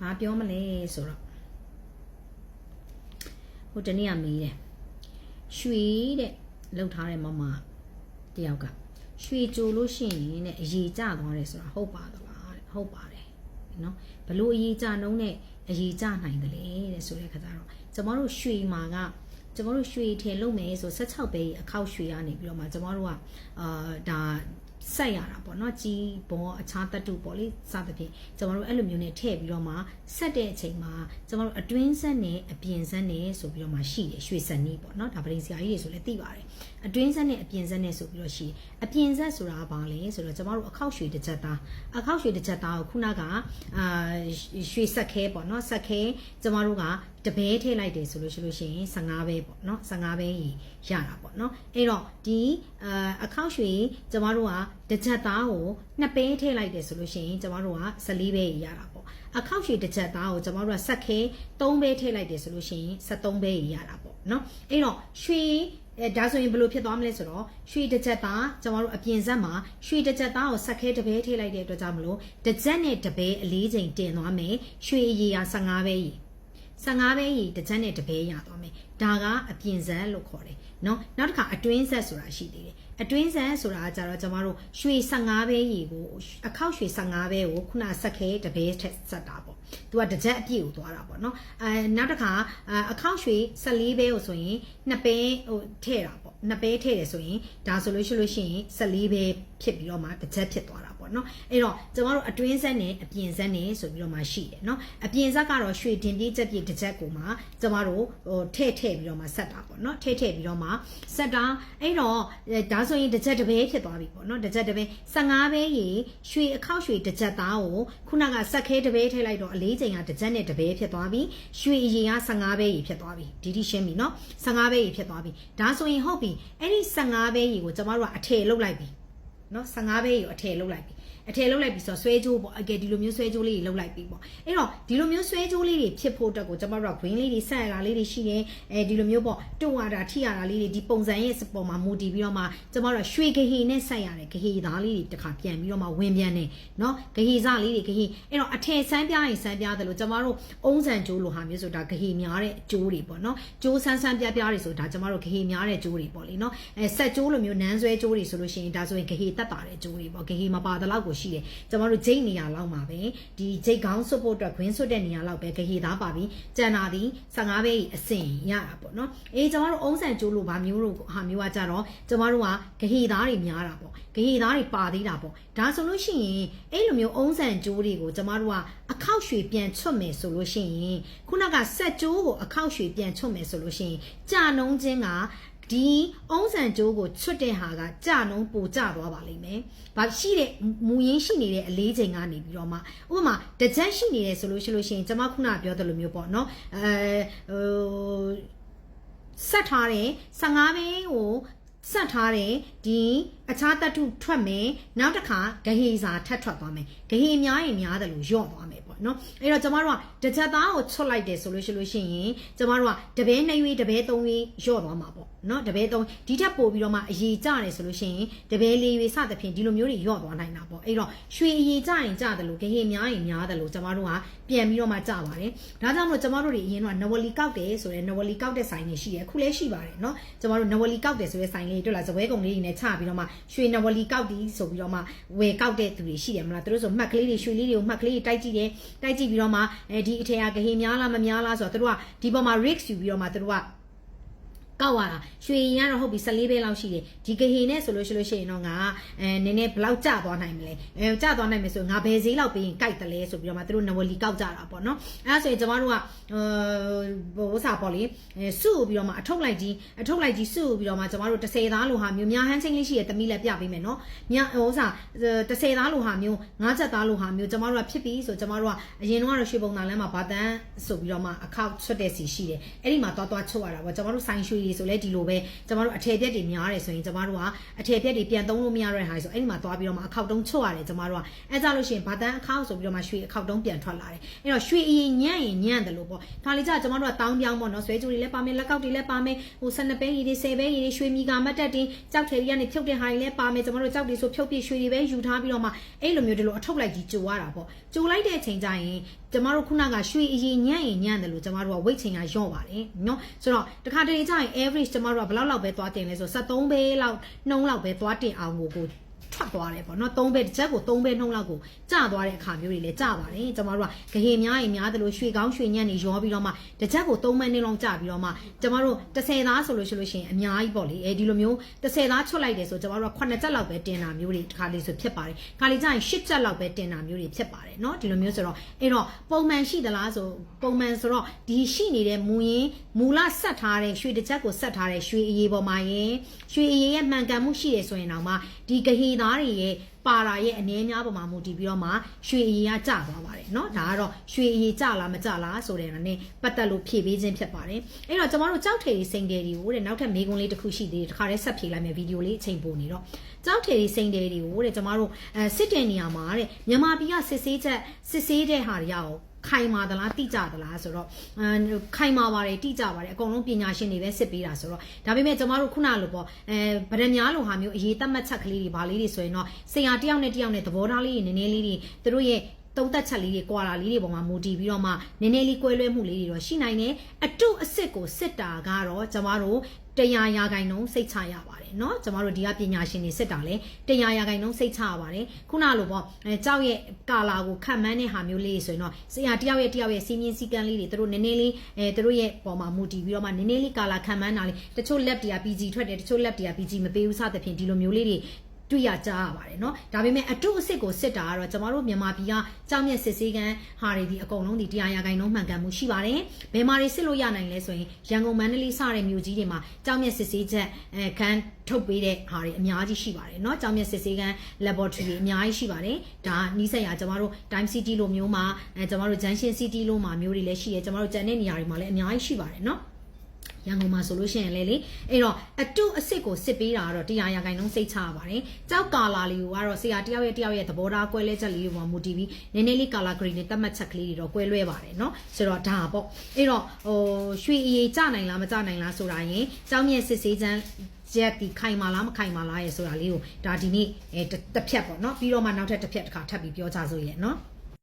ဘာပြောမလဲဆိုတော့ဟိုတနေ့ကမေးတယ်ရွှေတဲ့လှုပ်ထားတဲ့မမတယောက်ကရွှေကြိုလို့ရှိရင်တဲ့အရေးကြသွားတယ်ဆိုတာဟုတ်ပါသလားတဲ့ဟုတ်ပါတယ်နော်ဘလို့အရေးကြနှုံးနဲ့အရေးကြနိုင်တယ်လေတဲ့ဆိုတဲ့ခါကျတော့ကျမတို့ရွှေမာကကျမတို့ရွှေထည်လုပ်မယ်ဆို16ပဲအခောက်ရွှေကနေပြီးတော့မှကျမတို့ကအာဒါ ဆက်ရတာပေါ့เนาะကြီးဘောအခြားတတ္တုပေါ့လေစသဖြင့်ကျမတို့အဲ့လိုမျိုးနဲ့ထည့်ပြီးတော့မှဆက်တဲ့အချိန်မှာကျမတို့အတွင်းဆက်နဲ့အပြင်ဆက်နဲ့ဆိုပြီးတော့မှရှိတယ်ရွှေစက်နီးပေါ့เนาะဒါပရိစရာကြီးတွေဆိုလည်းသိပါတယ် အတွင်းဆက်နဲ့အပြင်ဆက်နဲ့ဆိုပြီးတော့ရှိအပြင်ဆက်ဆိုတာကဘာလဲဆိုတော့ကျမတို့အခောက်ရွှေတစ်ချက်သားအခောက်ရွှေတစ်ချက်သားကိုခုနကအာရွှေဆက်ခဲပေါ့နော်ဆက်ခဲကျမတို့ကတပဲထည့်လိုက်တယ်ဆိုလို့ရှိလို့ရှိရင်15ပဲပေါ့နော်15ပဲရတာပေါ့နော်အဲ့တော့ဒီအာအခောက်ရွှေကျမတို့ကတစ်ချက်သားကို2ပဲထည့်လိုက်တယ်ဆိုလို့ရှိရင်ကျမတို့က14ပဲရတာပေါ့အခောက်ရွှေတစ်ချက်သားကိုကျမတို့ကဆက်ခဲ3ပဲထည့်လိုက်တယ်ဆိုလို့ရှိရင်73ပဲရတာပေါ့နော်အဲ့တော့ရွှေ အဲဒါဆိုရင်ဘယ်လိုဖြစ်သွားမလဲဆိုတော့ရွှေတစ်ချက်သားကျမတို့အပြင်ဆက်မှာရွှေတစ်ချက်သားကိုဆက်ခဲတစ်ပဲထည့်လိုက်တဲ့အတွက်ကြောင့်မလို့တစ်ချက်နဲ့တစ်ပဲအလေးချိန်တင်သွားမယ်ရွှေအရေက15ပဲကြီး15ပဲကြီးတစ်ချက်နဲ့တစ်ပဲရသွားမယ်ဒါကအပြင်ဆက်လို့ခေါ်တယ်เนาะနောက်တစ်ခါအတွင်းဆက်ဆိုတာရှိသေးတယ်အတွင်းဆက်ဆိုတာကကြတော့ကျမတို့ရွှေ15ပဲကြီးကိုအခောက်ရွှေ15ပဲကိုခုနဆက်ခဲတစ်ပဲထက်ဆက်တာပေါ့သူကတစ်ချက်အပြည့်ကိုသွားတာပေါ့เนาะအဲနောက်တစ်ခါအခောက်ရွှေ14ပဲကိုဆိုရင်နှစ်ပဲဟိုထည့်တာပေါ့နှစ်ပဲထည့်တယ်ဆိုရင်ဒါဆိုလို့ရှိလို့ရှိရင်14ပဲဖြစ်ပြီးတော့မှတစ်ချက်ဖြစ်သွားတာပေါ့เนาะအဲ့တော့ကျမတို့အတွင်းဆက်နဲ့အပြင်ဆက်နဲ့ဆိုပြီးတော့မှရှိတယ်เนาะအပြင်ဆက်ကတော့ရွှေတင်ပြေးချက်ပြေးတစ်ချက်ကိုမှကျမတို့ဟိုထည့်ထည့်ပြီးတော့မှဆက်တာပေါ့เนาะထည့်ထည့်ပြီးတော့မှ မှာဆက်တာအဲ့တော့ဒါဆိုရင်တစ်ချက်တစ်ပဲဖြစ်သွားပြီပေါ့နော်တစ်ချက်တစ်ပဲ15ပဲရေရွှေအခောက်ရွှေတစ်ချက်သားကိုခုနကဆက်ခဲတစ်ပဲထည့်လိုက်တော့အလေးချိန်ကတစ်ချက်နဲ့တစ်ပဲဖြစ်သွားပြီရွှေအရင်က15ပဲရေဖြစ်သွားပြီဒီတိရှင်းပြီနော်15ပဲရေဖြစ်သွားပြီဒါဆိုရင်ဟုတ်ပြီအဲ့ဒီ15ပဲရေကိုကျမတို့ကအထည်လုပ်လိုက်ပြီနော်15ပဲရေကိုအထည်လုပ်လိုက်ပြီ အထည်လုပ်လိုက်ပြီဆိုတော့ဆွဲကြိုးပေါ့အကယ်ဒီလိုမျိုးဆွဲကြိုးလေးတွေလုပ်လိုက်ပြီပေါ့အဲ့တော့ဒီလိုမျိုးဆွဲကြိုးလေးတွေဖြစ်ဖို့အတွက်ကိုကျမတို့က green လေးတွေဆက်ရတာလေးတွေရှိတယ်အဲဒီလိုမျိုးပေါ့တွန့်ရတာထိရတာလေးတွေဒီပုံစံရဲ့စပေါ်မှာမူတည်ပြီးတော့မှကျမတို့ကရွှေဂဟေနဲ့ဆက်ရတယ်ဂဟေသားလေးတွေတစ်ခါပြန်ပြီးတော့မှဝင်ပြန်နေเนาะဂဟေစလေးတွေဂဟေအဲ့တော့အထည်ဆန်းပြရင်ဆန်းပြတယ်လို့ကျမတို့အုံးဆန်ကြိုးလိုဟာမျိုးဆိုတာဂဟေများတဲ့ကြိုးတွေပေါ့เนาะကြိုးဆန်းဆန်းပြပြတွေဆိုတာကျမတို့ဂဟေများတဲ့ကြိုးတွေပေါ့လေเนาะအဲဆက်ကြိုးလိုမျိုးနန်းဆွဲကြိုးတွေဆိုလို့ရှိရင်ဒါဆိုရင်ဂဟေတက်တာတဲ့ကြိုးတွေပေါ့ဂဟေမပါတဲ့လောက်ကို ရှိတယ်ကျမတို့ဂျိတ်နေရာလောက်မှာပဲဒီဂျိတ်ကောင်းဆွတ်ဖို့အတွက်ခွင်းဆွတ်တဲ့နေရာလောက်ပဲဂရေသားပါပြီးကြံတာဒီ15ပဲအစင်ရတာပေါ့နော်အေးကျမတို့အုံးဆန်ကျိုးလိုဘာမျိုးလို့ဟာမျိုးကကြတော့ကျမတို့ကဂရေသားတွေများတာပေါ့ဂရေသားတွေပါသေးတာပေါ့ဒါဆိုလို့ရှိရင်အဲ့လိုမျိုးအုံးဆန်ကျိုးတွေကိုကျမတို့ကအခောက်ရွှေပြန်ချွတ်မယ်ဆိုလို့ရှိရင်ခုနကဆက်ကျိုးကိုအခောက်ရွှေပြန်ချွတ်မယ်ဆိုလို့ရှိရင်ကြာနှုံးခြင်းက ဒီအုံးဆန်ကြိုးကိုချွတ်တဲ့ဟာကကြာနှုံးပိုကျသွားပါလိမ့်မယ်။ဘာရှိတဲ့မူရင်းရှိနေတဲ့အလေးချိန်ကနေပြီးတော့မှဥပမာတကြက်ရှိနေတယ်ဆိုလို့ရှိလို့ရှိရင်ကျွန်မခုနပြောသလိုမျိုးပေါ့နော်။အဲဟိုဆက်ထားတဲ့15ဘင်းကိုဆက်ထားတဲ့ဒီ အခြားတတ္ထုထွက်မယ်နောက်တစ်ခါဂဟေစာထပ်ထွက်သွားမယ်ဂဟေများရင်များတယ်လို့ညော့သွားမယ်ပေါ့နော်အဲ့တော့ကျမတို့ကတစ်ချက်သားကိုချွတ်လိုက်တယ်ဆိုလို့ရှိလို့ရှိရင်ကျမတို့ကတပဲနှစ်ရွေးတပဲသုံးရွေးညော့သွားမှာပေါ့နော်တပဲသုံးဒီထက်ပိုပြီးတော့မှအရေးကြတယ်ဆိုလို့ရှိရင်တပဲလေးရွေးစသဖြင့်ဒီလိုမျိုးတွေညော့သွားနိုင်တာပေါ့အဲ့တော့ရွှေအရေးကြရင်ကြတယ်လို့ဂဟေများရင်များတယ်လို့ကျမတို့ကပြန်ပြီးတော့မှကြပါတယ်ဒါကြောင့်မို့ကျမတို့တွေအရင်ကနဝလီကောက်တယ်ဆိုရဲနဝလီကောက်တဲ့ဆိုင်တွေရှိတယ်အခုလည်းရှိပါတယ်နော်ကျမတို့နဝလီကောက်တယ်ဆိုရဲဆိုင်လေးတွေ့လားဇပွဲကုံလေးတွေနဲ့ချပြီးတော့မှရွှေနဝလီကောက်တီးဆိုပြီးတော့မှဝယ်ကောက်တဲ့သူတွေရှိတယ်မလားသူတို့ဆိုမှတ်ကလေးတွေရွှေလေးတွေကိုမှတ်ကလေးတွေတိုက်ကြည့်တယ်တိုက်ကြည့်ပြီးတော့မှအဲဒီအထည်အကဟေများလားမများလားဆိုတော့သူတို့ကဒီပေါ်မှာ risk ယူပြီးတော့မှသူတို့က ကောက်ရတာရွှေရင်ကတော့ဟုတ်ပြီ14ပဲလောက်ရှိတယ်ဒီကဟေနဲ့ဆိုလို့ရှိလို့ရှိရင်တော့ငါအဲနည်းနည်းဘယ်လောက်ကျသွားနိုင်မလဲအဲကျသွားနိုင်မယ်ဆိုငါဘယ်ဈေးလောက်ပေးရင်ကြိုက်တယ်လဲဆိုပြီးတော့မှသူတို့နဝလီကောက်ကြတာပေါ့နော်အဲဒါဆိုရင်ကျမတို့ကဟိုဥစားပေါ့လေစုပြီးတော့မှအထုပ်လိုက်ကြီးအထုပ်လိုက်ကြီးစုပြီးတော့မှကျမတို့30သားလိုဟာမျိုးများဟန်းချင်းလေးရှိရတမီလည်းပြပေးမယ်နော်မြဟိုဥစား30သားလိုဟာမျိုး9ချက်သားလိုဟာမျိုးကျမတို့ကဖြစ်ပြီဆိုကျမတို့ကအရင်တော့ရွှေပုံသားလမ်းမှာဗာတန်းဆိုပြီးတော့မှအခောက်ဆွတ်တဲ့စီရှိတယ်အဲ့ဒီမှာသွားသွားချုပ်ရတာပေါ့ကျမတို့ဆိုင်ရွှေတွေဆိုလဲဒီလိုပဲကျမတို့အထည်ပြက်တွေများတယ်ဆိုရင်ကျမတို့ကအထည်ပြက်တွေပြန်သုံးလို့မရတဲ့ဟာဆိုအဲ့ဒီမှာသွားပြီးတော့မှအခောက်တုံးချုပ်ရတယ်ကျမတို့ကအဲကြလို့ရှိရင်ဗာတန်းအခောက်ဆိုပြီးတော့မှရွှေအခောက်တုံးပြန်ထွက်လာတယ်အဲ့တော့ရွှေအရင်ညံ့ရင်ညံ့တယ်လို့ပေါ့ဒါလေးကြကျမတို့ကတောင်းပြောင်းပေါ့နော်ဆွဲကြိုတွေလည်းပါမယ်လက်ကောက်တွေလည်းပါမယ်ဟို12ပဲရည်တွေ10ပဲရည်တွေရွှေမီကာမတ်တက်တင်ကြောက်ထည်တွေကနေဖြုတ်တဲ့ဟာတွေလည်းပါမယ်ကျမတို့ကြောက်တွေဆိုဖြုတ်ပြရွှေတွေပဲယူထားပြီးတော့မှအဲ့လိုမျိုးဒီလိုအထုပ်လိုက်ကြီးကြိုရတာပေါ့ကြိုလိုက်တဲ့အချိန်ကျရင်ကျမတို့ခုနကရွှေအရင်ညံ့ရင်ညံ့တယ်လို့ကျမတို့က weight ချိန်ကယော့ပါတယ်နော်ဆိုတော့တခါတလေကျရင် average ကျမတို့ကဘယ်လောက်လောက်ပဲသွားတင်လဲဆို73ပဲလောက်နှုံးလောက်ပဲသွားတင်အောင်ကိုကို ထွက်သွားတယ်ပေါ့နော်3ပဲတစ်ချက်ကို3ပဲနှုံးလောက်ကိုကျသွားတဲ့အခါမျိုးတွေလည်းကျပါတယ်ကျမတို့ကဂဟေများရင်များတယ်လို့ရွှေကောင်းရွှေညံ့နေရောပြီးတော့မှတစ်ချက်ကို3မိနစ်လောက်ကျပြီးတော့မှကျမတို့30သားဆိုလို့ရှိလို့ရှိရင်အများကြီးပေါ့လေအဲဒီလိုမျိုး30သားချွတ်လိုက်တယ်ဆိုကျမတို့က9ချက်လောက်ပဲတင်တာမျိုးတွေတစ်ခါလေးဆိုဖြစ်ပါတယ်ခါလေးကျရင်10ချက်လောက်ပဲတင်တာမျိုးတွေဖြစ်ပါတယ်เนาะဒီလိုမျိုးဆိုတော့အဲ့တော့ပုံမှန်ရှိသလားဆိုပုံမှန်ဆိုတော့ဒီရှိနေတဲ့မူရင်းမူလဆက်ထားတဲ့ရွှေတစ်ချက်ကိုဆက်ထားတဲ့ရွှေအရေးပေါ်မှာရင်ရွှေအရေးရဲ့မှန်ကန်မှုရှိတယ်ဆိုရင်တော့မှဒီဂဟေသား တွေရဲ့ပါရာရဲ့အနေအများပေါ်မှာမူတည်ပြီးတော့မှရွှေအရေးကကျသွားပါတယ်เนาะဒါကတော့ရွှေအရေးကျလားမကျလားဆိုတဲ့အနေနဲ့ပတ်သက်လို့ဖြည့်ပေးခြင်းဖြစ်ပါတယ်အဲ့တော့ကျွန်တော်တို့ကြောက်ထေရီစိန်တယ်တွေကိုတဲ့နောက်ထပ်မေးခွန်းလေးတစ်ခုရှိသေးတယ်တခါတည်းဆက်ဖြေလိုက်မယ်ဗီဒီယိုလေးအချိန်ပိုနေတော့ကြောက်ထေရီစိန်တယ်တွေကိုတဲ့ကျွန်တော်တို့အဲစစ်တဲ့နေရာမှာတဲ့မြန်မာပြည်ကစစ်ဆေးချက်စစ်ဆေးတဲ့ဟာတွေရအောင် ခိုင်မာသလားတိကျသလားဆိုတော့အဲခိုင်မာပါတယ်တိကျပါတယ်အကုန်လုံးပညာရှင်တွေပဲစစ်ပေးတာဆိုတော့ဒါပေမဲ့ကျမတို့ခုနလိုပေါ့အဲဗရမများလိုဟာမျိုးအရေးသတ်မှတ်ချက်ကလေးတွေဗာလေးတွေဆိုရင်တော့ဆရာတယောက်နဲ့တယောက်နဲ့သဘောထားလေးတွေနည်းနည်းလေးတွေသူတို့ရဲ့ တုံးသက်ချက်လေးတွေကွာလာလေးတွေပေါ်မှာမူတည်ပြီးတော့မှနည်းနည်းလေးကွဲလွဲမှုလေးတွေတော့ရှိနိုင်တယ်အတုအစစ်ကိုစစ်တာကတော့ကျမတို့တရားရာခိုင်နှုန်းစိတ်ချရပါတယ်เนาะကျမတို့ဒီကပညာရှင်တွေစစ်တာလဲတရားရာခိုင်နှုန်းစိတ်ချရပါတယ်ခုနလိုပေါ့အဲကြောက်ရဲ့ကာလာကိုခံမှန်းတဲ့ဟာမျိုးလေးဆိုရင်တော့ဆရာတယောက်ရဲ့တယောက်ရဲ့စီးမြင်စည်းကမ်းလေးတွေသူတို့နည်းနည်းလေးအဲသူတို့ရဲ့ပေါ်မှာမူတည်ပြီးတော့မှနည်းနည်းလေးကာလာခံမှန်းတာလေးတချို့ lab တွေက PG ထွက်တယ်တချို့ lab တွေက PG မပေးဘူးစသဖြင့်ဒီလိုမျိုးလေးတွေ တွေ့ရကြရပါတယ်เนาะဒါပေမဲ့အတုအစစ်ကိုစစ်တာကတော့ကျမတို့မြန်မာပြည်ကကြောင်မြက်စစ်ဆေးကန်ဟာတွေဒီအကုန်လုံးဒီတရားရာဂိုင်နှုန်းမှန်ကန်မှုရှိပါတယ်ဘယ်မှာတွေစစ်လို့ရနိုင်လဲဆိုရင်ရန်ကုန်မန္တလေးစတဲ့မြို့ကြီးတွေမှာကြောင်မြက်စစ်ဆေးချက်အဲခန်းထုတ်ပေးတဲ့ဟာတွေအများကြီးရှိပါတယ်เนาะကြောင်မြက်စစ်ဆေးကန် laboratory တွေအများကြီးရှိပါတယ်ဒါနီးစပ်ရာကျမတို့ time city လိုမျိုးမှာအဲကျမတို့ junction city လိုမှာမျိုးတွေလည်းရှိတယ်ကျမတို့ကျန်တဲ့နေရာတွေမှာလည်းအများကြီးရှိပါတယ်เนาะ ရန်ကုန်မှာဆိုလို့ရှိရင်လေလေအဲ့တော့အတုအစစ်ကိုစစ်ပေးတာကတော့တရားရာခိုင်နှုန်းစိတ်ချရပါတယ်ကြောက်ကာလာလေးကိုကတော့ဆရာတယောက်ရဲ့တယောက်ရဲ့သဘောထားကွဲလဲချက်လေးတွေပေါ်မူတည်ပြီးနည်းနည်းလေးကာလာဂရီနဲ့တတ်မှတ်ချက်ကလေးတွေတော့ကွဲလွဲပါတယ်เนาะဆိုတော့ဒါပေါ့အဲ့တော့ဟိုရွှေအရေးကြနိုင်လားမကြနိုင်လားဆိုတာရင်ကြောင်းမြက်စစ်ဆေးချမ်းရက်ဒီခိုင်မာလားမခိုင်မာလားရေဆိုတာလေးကိုဒါဒီနေ့အဲတစ်ဖြတ်ပေါ့เนาะပြီးတော့မှနောက်ထပ်တစ်ဖြတ်တစ်ခါထပ်ပြီးပြောကြဆိုရဲ့เนาะ